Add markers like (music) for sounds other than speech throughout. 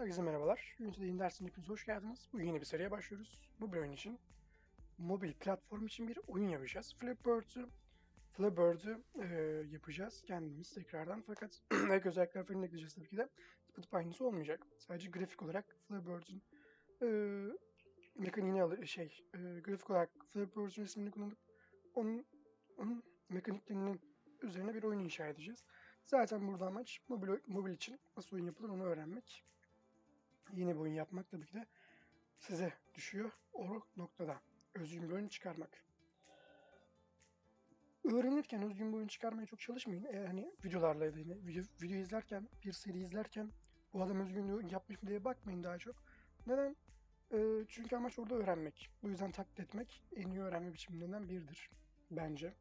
Herkese merhabalar. Unity'de yeni dersine hepiniz hoş geldiniz. Bu yeni bir seriye başlıyoruz. Bu oyun için, mobil platform için bir oyun yapacağız. Flipbird'ü Flipbird'ü e, yapacağız kendimiz tekrardan. Fakat (clears throat) ek özellikler falan ekleyeceğiz tabii ki de. Tıpatıp aynısı olmayacak. Sadece grafik olarak Flipbird'ün e, mekaniğini alır, şey, e, grafik olarak Flipbird'ün ismini kullanıp onun, onun mekaniklerinin üzerine bir oyun inşa edeceğiz. Zaten burada amaç mobil, mobil için nasıl oyun yapılır onu öğrenmek. Yeni bir oyun yapmak tabii ki de size düşüyor o noktada. Özgün bir oyun çıkarmak. Öğrenirken özgün bir oyun çıkarmaya çok çalışmayın. Eğer hani videolarla da yine video, video izlerken, bir seri izlerken bu adam özgün bir oyun yapmış mı diye bakmayın daha çok. Neden? Ee, çünkü amaç orada öğrenmek. Bu yüzden taklit etmek en iyi öğrenme biçimlerinden biridir bence.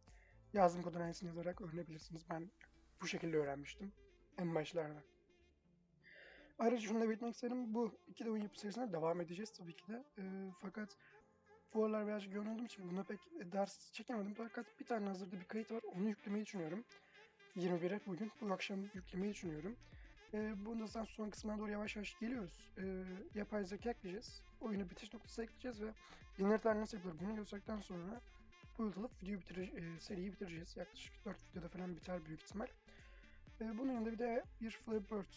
Yazdım kodun aynısını yazarak öğrenebilirsiniz. Ben bu şekilde öğrenmiştim en başlarda. Ayrıca şunu da belirtmek isterim. Bu iki de oyun yapı serisine devam edeceğiz tabii ki de. Ee, fakat bu aralar birazcık yoğun olduğum için buna pek ders çekemedim. Fakat bir tane hazırda bir kayıt var. Onu yüklemeyi düşünüyorum. 21'e bugün. Bu akşam yüklemeyi düşünüyorum. Ee, bundan sonra son kısmına doğru yavaş yavaş geliyoruz. Ee, yapay zeka ekleyeceğiz. Oyunu bitiş noktası ekleyeceğiz ve haritalar nasıl yapılır bunu gösterdikten sonra bu alıp videoyu bitir e, seriyi bitireceğiz. Yaklaşık 4 videoda falan biter büyük ihtimal. E, bunun yanında bir de bir Flipbird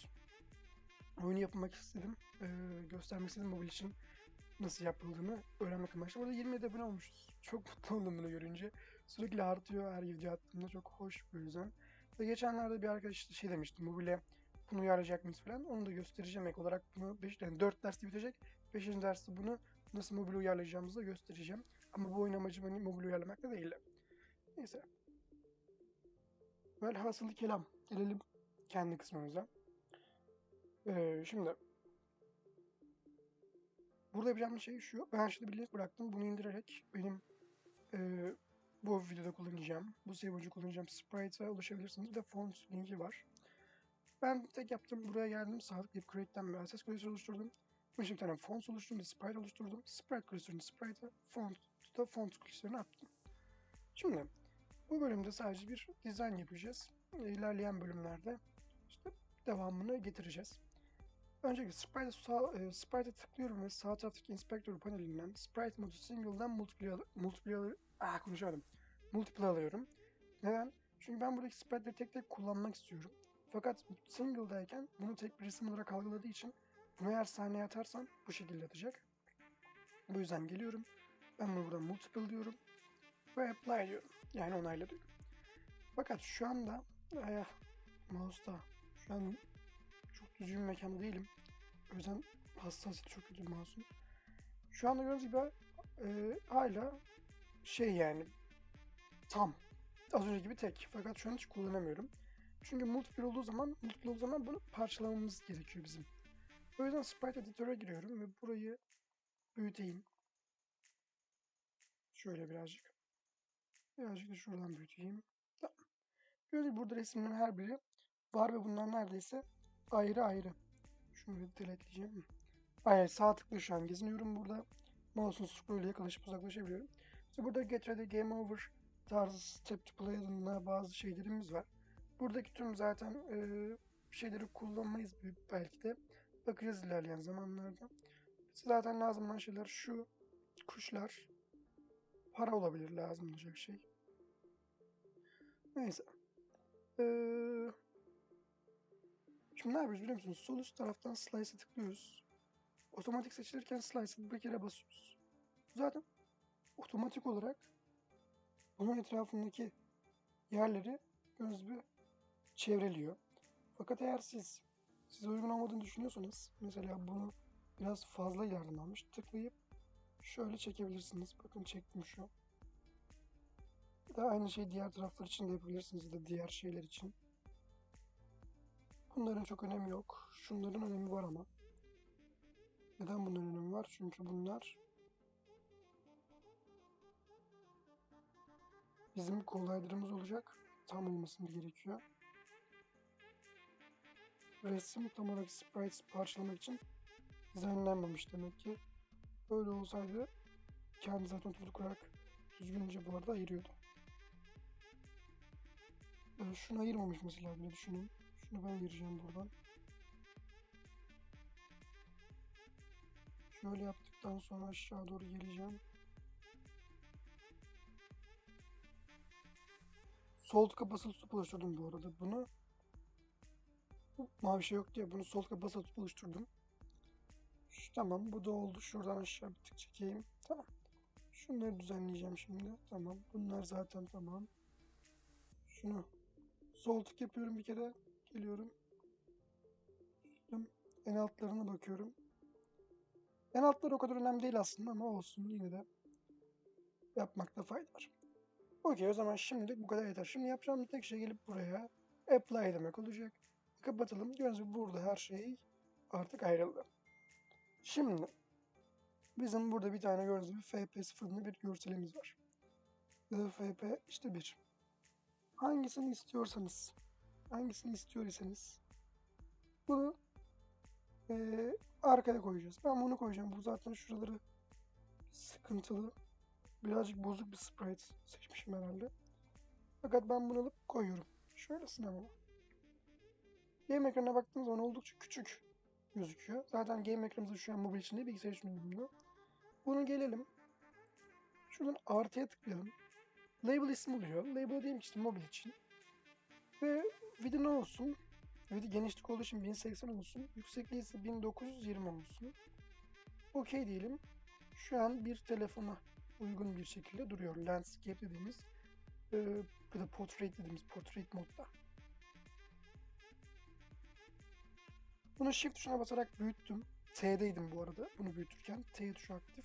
oyunu yapmak istedim. E, göstermek istedim mobil için nasıl yapıldığını öğrenmek amaçlı. Burada 27 abone olmuşuz. (laughs) Çok mutlu oldum bunu görünce. Sürekli artıyor her video attığımda. Çok hoş bu yüzden. Ve geçenlerde bir arkadaş işte şey demişti. Mobile bunu uyarlayacak mıyız falan. Onu da göstereceğim ek olarak bunu 5 yani 4 derste bitecek. 5. derste bunu nasıl mobil uyarlayacağımızı da göstereceğim. Ama bu oyun amacım hani mobil uyarlamak da değil. Neyse. Velhasılı kelam. Gelelim kendi kısmımıza. Ee, şimdi burada yapacağım şey şu. Ben şimdi bir link bıraktım. Bunu indirerek benim e, bu videoda kullanacağım. Bu save kullanacağım. Sprite'a ulaşabilirsiniz. Bir de font linki var. Ben tek yaptım. Buraya geldim. Sağlık deyip Create'den bir access klasörü oluşturdum. Bunun için bir tane font oluşturdum. Bir sprite oluşturdum. Sprite klasörünü sprite'a, font da font klasörünü attım. Şimdi bu bölümde sadece bir dizayn yapacağız. İlerleyen bölümlerde işte devamını getireceğiz. Öncelikle Sprite e, Sprite'e tıklıyorum ve sağ taraftaki Inspector panelinden Sprite modu single'dan multiple, multiple, ah konuşamadım. Multiple alıyorum. Neden? Çünkü ben buradaki sprite'leri tek tek kullanmak istiyorum. Fakat single'dayken bunu tek bir resim olarak algıladığı için bunu eğer sahneye atarsam bu şekilde atacak. Bu yüzden geliyorum. Ben bunu buradan multiple diyorum. Ve apply diyorum. Yani onayla diyorum. Fakat şu anda eh, mouse'da şu an düzgün bir mekanda değilim. O yüzden hassasiyeti çok kötü mouse'un. Şu anda gördüğünüz gibi e, hala şey yani tam az önce gibi tek. Fakat şu an hiç kullanamıyorum. Çünkü multiple olduğu zaman multiple olduğu zaman bunu parçalamamız gerekiyor bizim. O yüzden Sprite Editor'a giriyorum ve burayı büyüteyim. Şöyle birazcık. Birazcık da şuradan büyüteyim. Tamam. Gördüğünüz gibi burada resimlerin her biri var ve bunlar neredeyse ayrı ayrı. Şunu bir deletleyeceğim. Aynen sağ tıkla şu an geziniyorum burada. Mouse'un scroll ile yaklaşıp uzaklaşabiliyorum. İşte burada Get Ready Game Over tarzı Step to Play adında bazı şeylerimiz var. Buradaki tüm zaten e, şeyleri kullanmayız belki de. Bakacağız ilerleyen zamanlarda. Bize zaten lazım olan şeyler şu. Kuşlar. Para olabilir lazım olacak şey. Neyse. Ee, ne yapıyoruz biliyor musunuz? Sol üst taraftan slice'e tıklıyoruz. Otomatik seçilirken slice'e bir kere basıyoruz. Zaten otomatik olarak bunun etrafındaki yerleri göz bir çevreliyor. Fakat eğer siz size uygun olmadığını düşünüyorsanız mesela bunu biraz fazla yardım almış tıklayıp şöyle çekebilirsiniz. Bakın çektim şu. Da aynı şey diğer taraflar için de yapabilirsiniz ya da diğer şeyler için. Bunların çok önemi yok. Şunların önemi var ama. Neden bunların önemi var? Çünkü bunlar bizim kolaylarımız olacak. Tam olmasını gerekiyor. Resim tam olarak sprites parçalamak için dizaynlanmamış demek ki. Böyle olsaydı kendi zaten otomatik olarak düzgünce bu arada ayırıyordu. Ee, şunu ayırmamış mesela bile düşünün. Şunu ben ayıracağım buradan. Şöyle yaptıktan sonra aşağı doğru geleceğim. Sol tıka basılı tutup oluşturdum bu arada bunu. Mavi şey yok diye bunu sol tıka basılı tutup oluşturdum. Şu, tamam bu da oldu. Şuradan aşağı bir tık çekeyim. Tamam. Şunları düzenleyeceğim şimdi. Tamam. Bunlar zaten tamam. Şunu sol tık yapıyorum bir kere. Geliyorum. En altlarına bakıyorum. En altları o kadar önemli değil aslında ama olsun yine de yapmakta fayda var. Okey o zaman şimdilik bu kadar yeter. Şimdi yapacağım tek şey gelip buraya apply demek olacak. Kapatalım. Gördüğünüz burada her şey artık ayrıldı. Şimdi bizim burada bir tane gördüğünüz gibi FP0'ında bir görselimiz var. FP işte bir. Hangisini istiyorsanız, hangisini istiyor iseniz bunu eee, arkaya koyacağız. Ben bunu koyacağım. Bu zaten şuraları sıkıntılı. Birazcık bozuk bir sprite seçmişim herhalde. Fakat ben bunu alıp koyuyorum. Şöylesine ama. Game ekranına baktığınız zaman oldukça küçük gözüküyor. Zaten game ekranımızda şu an mobil için değil bilgisayar için uyumlu. Bunu gelelim. Şuradan artıya tıklayalım. Label ismi oluyor. Label diyelim ki işte mobil için. Ve video ne olsun? Video genişlik olduğu için 1080 olsun. Yüksekliği ise 1920 olsun. Okey diyelim. Şu an bir telefona uygun bir şekilde duruyor. Landscape dediğimiz e, ya da portrait dediğimiz portrait modda. Bunu shift tuşuna basarak büyüttüm. T'deydim bu arada bunu büyütürken. T tuşu aktif.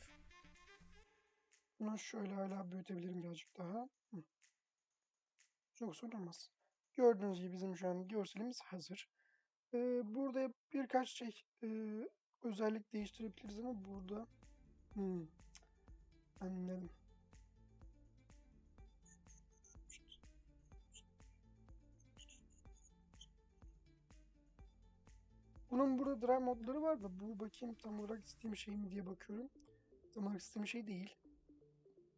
Bunu şöyle hala büyütebilirim birazcık daha. Hı. Sorun olmaz. Gördüğünüz gibi bizim şu an görselimiz hazır. Ee, burada birkaç şey e, özellik değiştirebiliriz ama burada hmm, anladım. Bunun burada drive modları var da bu bakayım tam olarak istediğim şey mi diye bakıyorum. Tam olarak istediğim şey değil.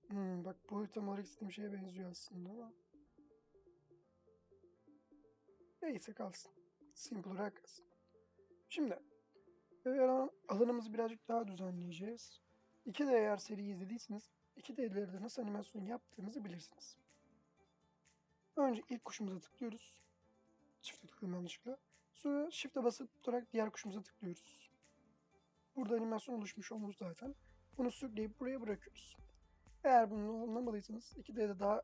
Hmm, bak bu tam olarak istediğim şeye benziyor aslında ama. Neyse kalsın. Simple kalsın. Şimdi alan- alanımızı birazcık daha düzenleyeceğiz. 2D eğer seriyi izlediyseniz 2D'lerde nasıl animasyon yaptığımızı bilirsiniz. Önce ilk kuşumuza tıklıyoruz. Çift tıkladım yanlışlıkla. Sonra Shift'e basıp tutarak diğer kuşumuza tıklıyoruz. Burada animasyon oluşmuş olmuş zaten. Bunu sürükleyip buraya bırakıyoruz. Eğer bunu anlamadıysanız 2D'de daha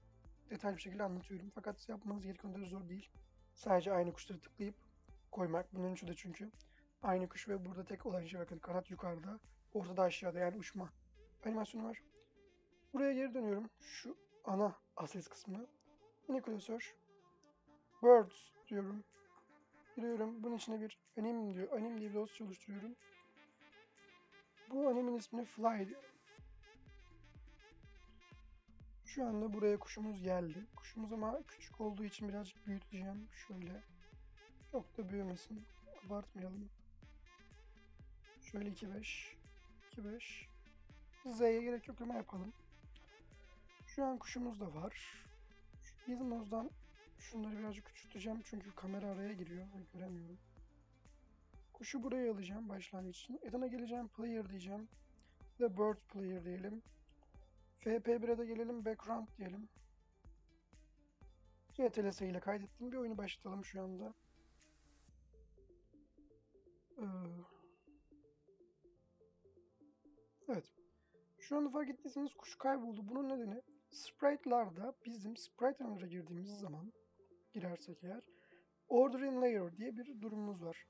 detaylı bir şekilde anlatıyorum. Fakat yapmanız gereken kadar zor değil. Sadece aynı kuşları tıklayıp koymak. Bunun üçü de çünkü aynı kuş ve burada tek olan şey bakın kanat yukarıda, ortada aşağıda yani uçma animasyonu var. Buraya geri dönüyorum. Şu ana asset kısmına. Nicola Search. Birds diyorum. Giriyorum. Bunun içine bir anim diyor. Anim diye bir dosya oluşturuyorum. Bu animin ismini Fly diyorum. Şu anda buraya kuşumuz geldi. Kuşumuz ama küçük olduğu için birazcık büyüteceğim. Şöyle. Çok da büyümesin. Abartmayalım. Şöyle 2.5. 2.5. Z'ye gerek yok ama yapalım. Şu an kuşumuz da var. Şu Gizmoz'dan şunları birazcık küçülteceğim çünkü kamera araya giriyor göremiyorum. Kuşu buraya alacağım başlangıç için. Edan'a geleceğim player diyeceğim. Ve bird player diyelim. FP1'e de gelelim background diyelim. CTRS ile kaydettiğim bir oyunu başlatalım şu anda. Ee, Evet. Şu anda fark ettiyseniz kuş kayboldu. Bunun nedeni sprite'larda bizim sprite runner'a girdiğimiz zaman girersek eğer order in layer diye bir durumumuz var.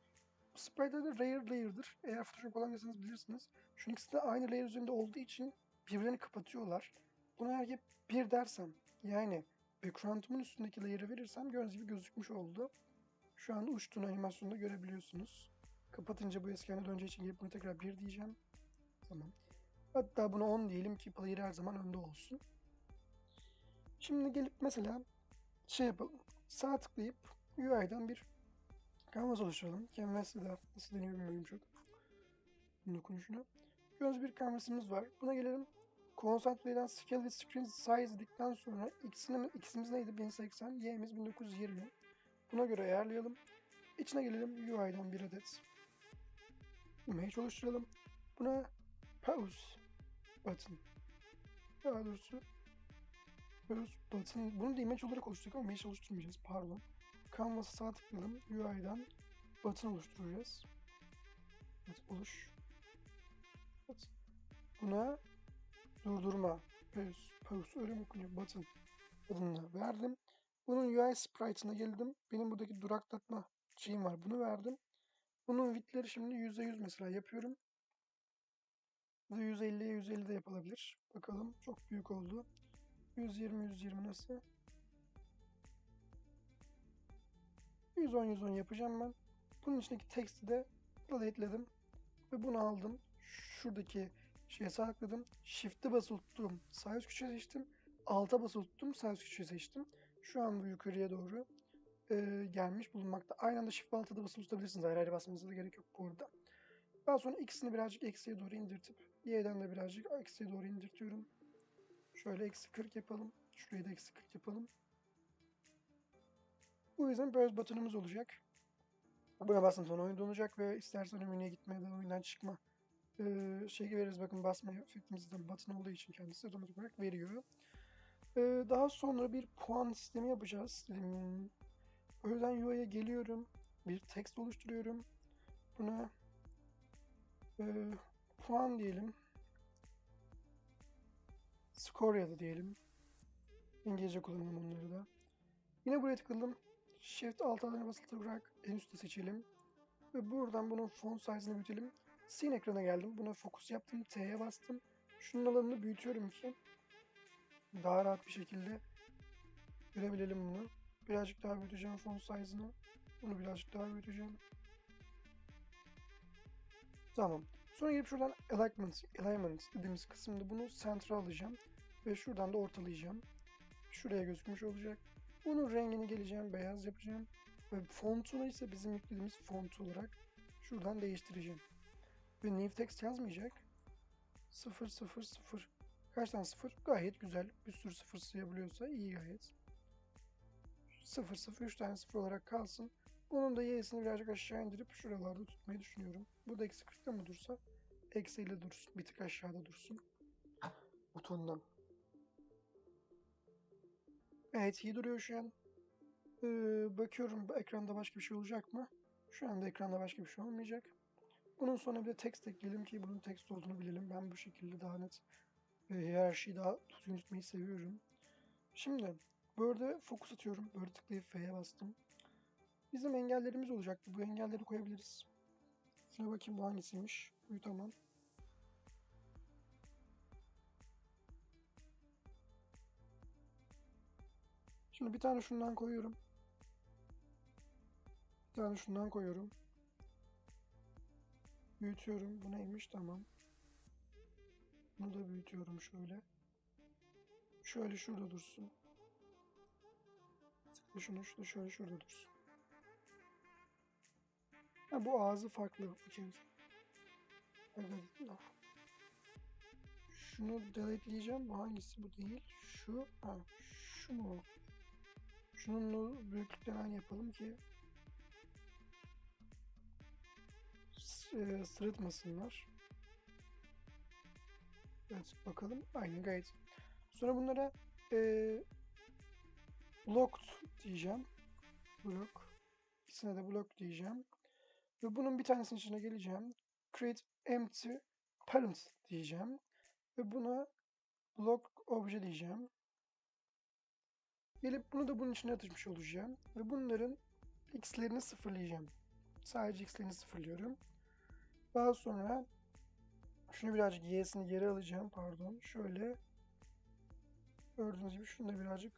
Bu sprite'larda layer layer'dır. Eğer Photoshop kullanıyorsanız bilirsiniz. Şu ikisi de aynı layer üzerinde olduğu için birbirlerini kapatıyorlar. Bunu eğer ki bir dersem yani background'umun üstündeki layer'ı verirsem gördüğünüz gibi gözükmüş oldu. Şu an uçtuğunu animasyonda görebiliyorsunuz. Kapatınca bu eski haline döneceği için gelip bunu tekrar bir diyeceğim. Tamam. Hatta buna 10 diyelim ki player her zaman önde olsun. Şimdi gelip mesela şey yapalım. Sağ tıklayıp UI'den bir canvas oluşturalım. Canvas'ı da nasıl deniyor bilmiyorum çok. Okunuşunu. Göz bir canvas'ımız var. Buna gelelim. Concentrate'den Scale with Screen Size dedikten sonra ikisinin, ikisimiz neydi? 1080, Y'miz 1920. Buna göre ayarlayalım. İçine gelelim UI'den bir adet image oluşturalım. Buna pause button. Daha doğrusu pause button. Bunu da image olarak oluşturduk ama image oluşturmayacağız. Pardon. Canvas'a sağ tıklayalım. UI'dan button oluşturacağız. Evet, oluş. Evet. Buna durdurma. Pause. Pause öyle mi okunuyor? Button. Adını verdim. Bunun UI sprite'ına geldim. Benim buradaki duraklatma şeyim var. Bunu verdim. Bunun width'leri şimdi %100 mesela yapıyorum. Bu da 150'ye 150 de yapılabilir. Bakalım. Çok büyük oldu. 120 120 nasıl? 110 110 yapacağım ben. Bunun içindeki text'i de delete'ledim. Ve bunu aldım. Şuradaki şeye sakladım. Shift'e basılı tuttum. Sağ üst köşe seçtim. Alta basılı tuttum. Sağ üst köşe seçtim. Şu an bu yukarıya doğru e, gelmiş bulunmakta. Aynı anda Shift ve Alt'a da basılı tutabilirsiniz. Ayrı ayrı basmanıza da gerek yok bu arada. Daha sonra ikisini birazcık eksiye doğru indirtip Y'den de birazcık eksiye doğru indirtiyorum. Şöyle eksi 40 yapalım. Şurayı da eksi 40 yapalım. Bu yüzden browse butonumuz olacak. Buna bastığınız zaman oyun donacak ve istersen menüye gitmeye de oyundan çıkma ee, şey veririz. Bakın basma efektimizden button olduğu için kendisi otomatik olarak veriyor. Ee, daha sonra bir puan sistemi yapacağız. Hmm, o yüzden UI'ye geliyorum. Bir text oluşturuyorum. Buna e, puan diyelim. Score ya da diyelim. İngilizce kullanalım onları da. Yine buraya tıkladım. Shift alt alanına basılı tutarak en üstte seçelim. Ve buradan bunun font size'ını büyütelim. Scene ekrana geldim. Buna fokus yaptım. T'ye bastım. Şunun alanını büyütüyorum ki daha rahat bir şekilde görebilelim bunu. Birazcık daha büyüteceğim font size'ını. Bunu birazcık daha büyüteceğim. Tamam. Sonra gelip şuradan alignment, alignment dediğimiz kısımda bunu center'a alacağım. Ve şuradan da ortalayacağım. Şuraya gözükmüş olacak. Bunun rengini geleceğim, beyaz yapacağım. Ve fontunu ise bizim yüklediğimiz font olarak şuradan değiştireceğim. Ve new text yazmayacak. 0 0 0 Kaç tane sıfır? Gayet güzel. Bir sürü sıfır sayabiliyorsa iyi gayet. 0 0 3 tane sıfır olarak kalsın. Bunun da y'sini birazcık aşağı indirip şuralarda tutmayı düşünüyorum. Bu da eksi 40'ta mı dursa? Eksi 50 dursun. Bir tık aşağıda dursun. Butondan. Evet iyi duruyor şu an. Ee, bakıyorum ekranda başka bir şey olacak mı? Şu anda ekranda başka bir şey olmayacak. Bunun sonra bir de text ekleyelim ki bunun text olduğunu bilelim. Ben bu şekilde daha net e, her şeyi daha düzgün tutmayı seviyorum. Şimdi Bird'e fokus atıyorum. Bird'e tıklayıp F'ye bastım. Bizim engellerimiz olacaktı. Bu engelleri koyabiliriz. Şuna bakayım bu hangisiymiş. Bu tamam. Şimdi bir tane şundan koyuyorum. Bir tane şundan koyuyorum. Büyütüyorum. Bu neymiş? Tamam. Bunu da büyütüyorum şöyle. Şöyle şurada dursun. Şunu şurada şöyle şurada dursun. Ha, bu ağzı farklı ikinci. Evet. Şunu deleteleyeceğim. Bu hangisi? Bu değil. Şu. Ha, şu mu? Şunun büyüklükten yapalım ki e, sırıtmasınlar. Evet bakalım. Aynen gayet. Sonra bunlara e, blocked diyeceğim. Block. İkisine de block diyeceğim. Ve bunun bir tanesinin içine geleceğim. Create empty parent diyeceğim. Ve buna block obje diyeceğim. Gelip bunu da bunun içine atışmış olacağım. Ve bunların x'lerini sıfırlayacağım. Sadece x'lerini sıfırlıyorum. Daha sonra şunu birazcık y'sini geri alacağım. Pardon. Şöyle gördüğünüz gibi şunu da birazcık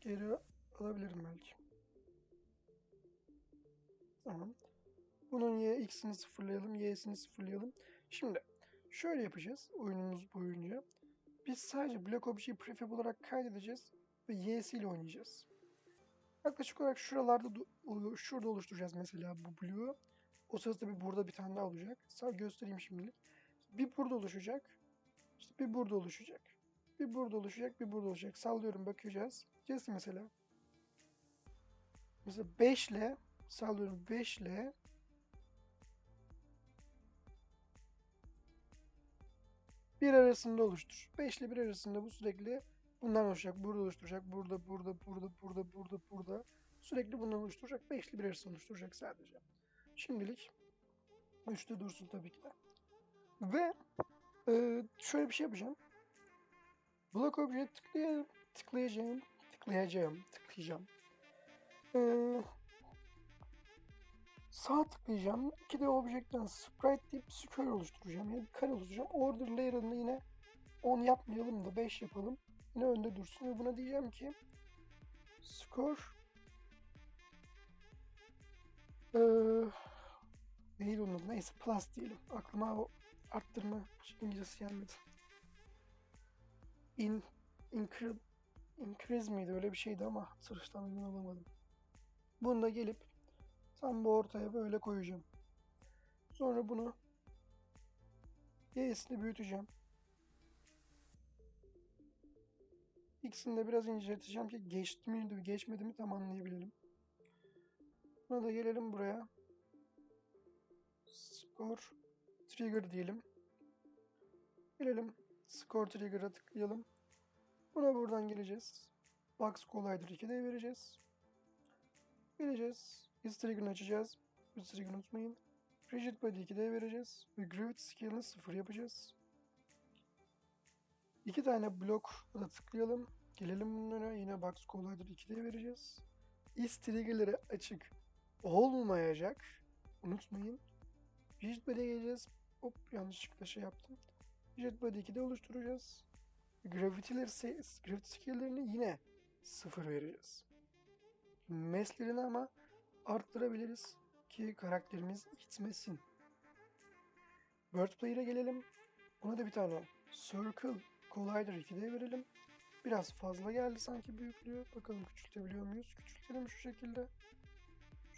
geri alabilirim belki. Tamam. Bunun y x'ini sıfırlayalım. Y'sini sıfırlayalım. Şimdi şöyle yapacağız oyunumuz boyunca. Biz sadece block objeyi prefab olarak kaydedeceğiz ve y'siyle oynayacağız. Yaklaşık olarak şuralarda şurada oluşturacağız mesela bu bloğu. O sırada tabii burada bir tane daha olacak. Sağ göstereyim şimdilik. Bir burada oluşacak. İşte bir burada oluşacak. Bir burada oluşacak, bir burada olacak. Sallıyorum bakacağız. Diyeceğiz mesela. Mesela 5 ile sallıyorum 5 ile bir arasında oluştur. 5 ile 1 arasında bu sürekli bundan oluşacak. Burada oluşturacak. Burada, burada, burada, burada, burada, burada. Sürekli bundan oluşturacak. 5 ile 1 arasında oluşturacak sadece. Şimdilik 3'te dursun tabii ki de. Ve e, şöyle bir şey yapacağım. Block Object'e tıklayayım, tıklayacağım, tıklayacağım, tıklayacağım. Ee, sağ tıklayacağım. İki de Object'ten Sprite deyip square oluşturacağım. Yani bir kare oluşturacağım. Order layer'ını yine 10 yapmayalım da 5 yapalım. Yine önde dursun ve buna diyeceğim ki score ee, neydi onun adı? Neyse plus diyelim. Aklıma o arttırma İngilizcesi gelmedi. In, incre, increase miydi öyle bir şeydi ama sırıştan emin olamadım. Bunu da gelip tam bu ortaya böyle koyacağım. Sonra bunu y'sini büyüteceğim. X'ini de biraz incelteceğim ki geçti mi geçmedi mi tam anlayabilelim. Buna da gelelim buraya. Score trigger diyelim. Gelelim score trigger'a tıklayalım. Buna buradan geleceğiz. Box Collider 2'de vereceğiz. Geleceğiz. Is trigger'ını açacağız. Is trigger'ını unutmayın. Rigid Body 2'de vereceğiz. Ve Gravity Scale'ını 0 yapacağız. İki tane blok da tıklayalım. Gelelim bunlara. Yine Box Collider 2'de vereceğiz. Is trigger'ları açık olmayacak. Unutmayın. Rigid Body'ye geleceğiz. Hop yanlışlıkla şey yaptım. Rigid Body 2'de oluşturacağız. Gravity'leri, gravity skill'lerini yine sıfır vereceğiz. Meslerini ama arttırabiliriz ki karakterimiz gitmesin. Word Player'a gelelim. Ona da bir tane Circle Collider 2'de verelim. Biraz fazla geldi sanki büyüklüğü. Bakalım küçültebiliyor muyuz? Küçültelim şu şekilde.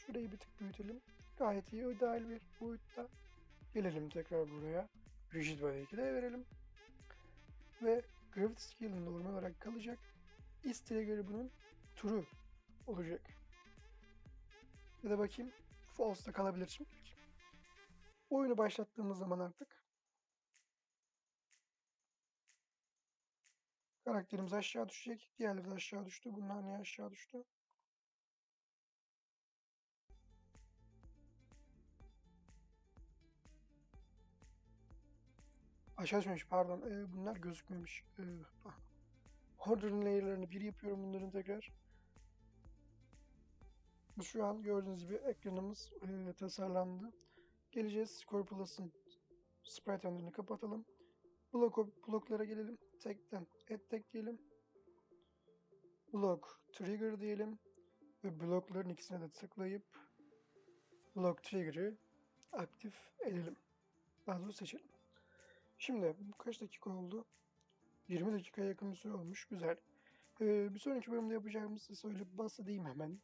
Şurayı bir tık büyütelim. Gayet iyi ideal bir boyutta. Gelelim tekrar buraya. Rigid Body 2'de verelim. Ve Gravity Scale'ın normal olarak kalacak. İsteğe göre bunun turu olacak. Ya da bakayım. False'da kalabilir şimdilik. Oyunu başlattığımız zaman artık karakterimiz aşağı düşecek. Diğerleri de aşağı düştü. Bunlar niye aşağı düştü? Aşağı düşmemiş pardon. Ee, bunlar gözükmemiş. Ee, ah. Layer'larını bir yapıyorum bunların tekrar. Şu an gördüğünüz gibi ekranımız e, tasarlandı. Geleceğiz. Score Plus'ın sprite renderini kapatalım. Blok, bloklara gelelim. Tekten add tek diyelim. Block trigger diyelim. Ve blokların ikisine de tıklayıp block trigger'ı aktif edelim. Daha doğrusu seçelim. Şimdi bu kaç dakika oldu? 20 dakikaya yakın bir süre olmuş. Güzel. Ee, bir sonraki bölümde yapacağımızı söyleyip bahsedeyim hemen.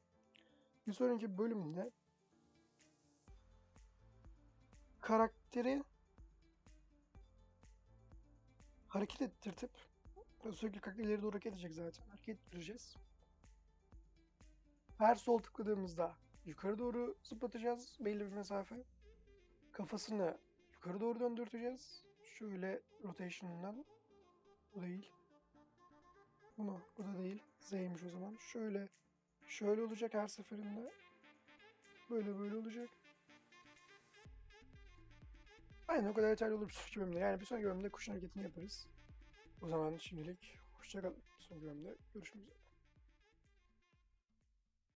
Bir sonraki bölümde karakteri hareket ettirtip sürekli karakter ileri doğru hareket edecek zaten. Hareket ettireceğiz. Her sol tıkladığımızda yukarı doğru zıplatacağız belli bir mesafe. Kafasını yukarı doğru döndürteceğiz. Şöyle rotation'ından bu değil. Bunu bu da değil. Z'ymiş o zaman. Şöyle şöyle olacak her seferinde. Böyle böyle olacak. Aynen o kadar yeterli olur bir sonraki bölümde. Yani bir sonraki bölümde kuşun hareketini yaparız. O zaman şimdilik hoşçakalın. Sonraki bölümde görüşmek üzere.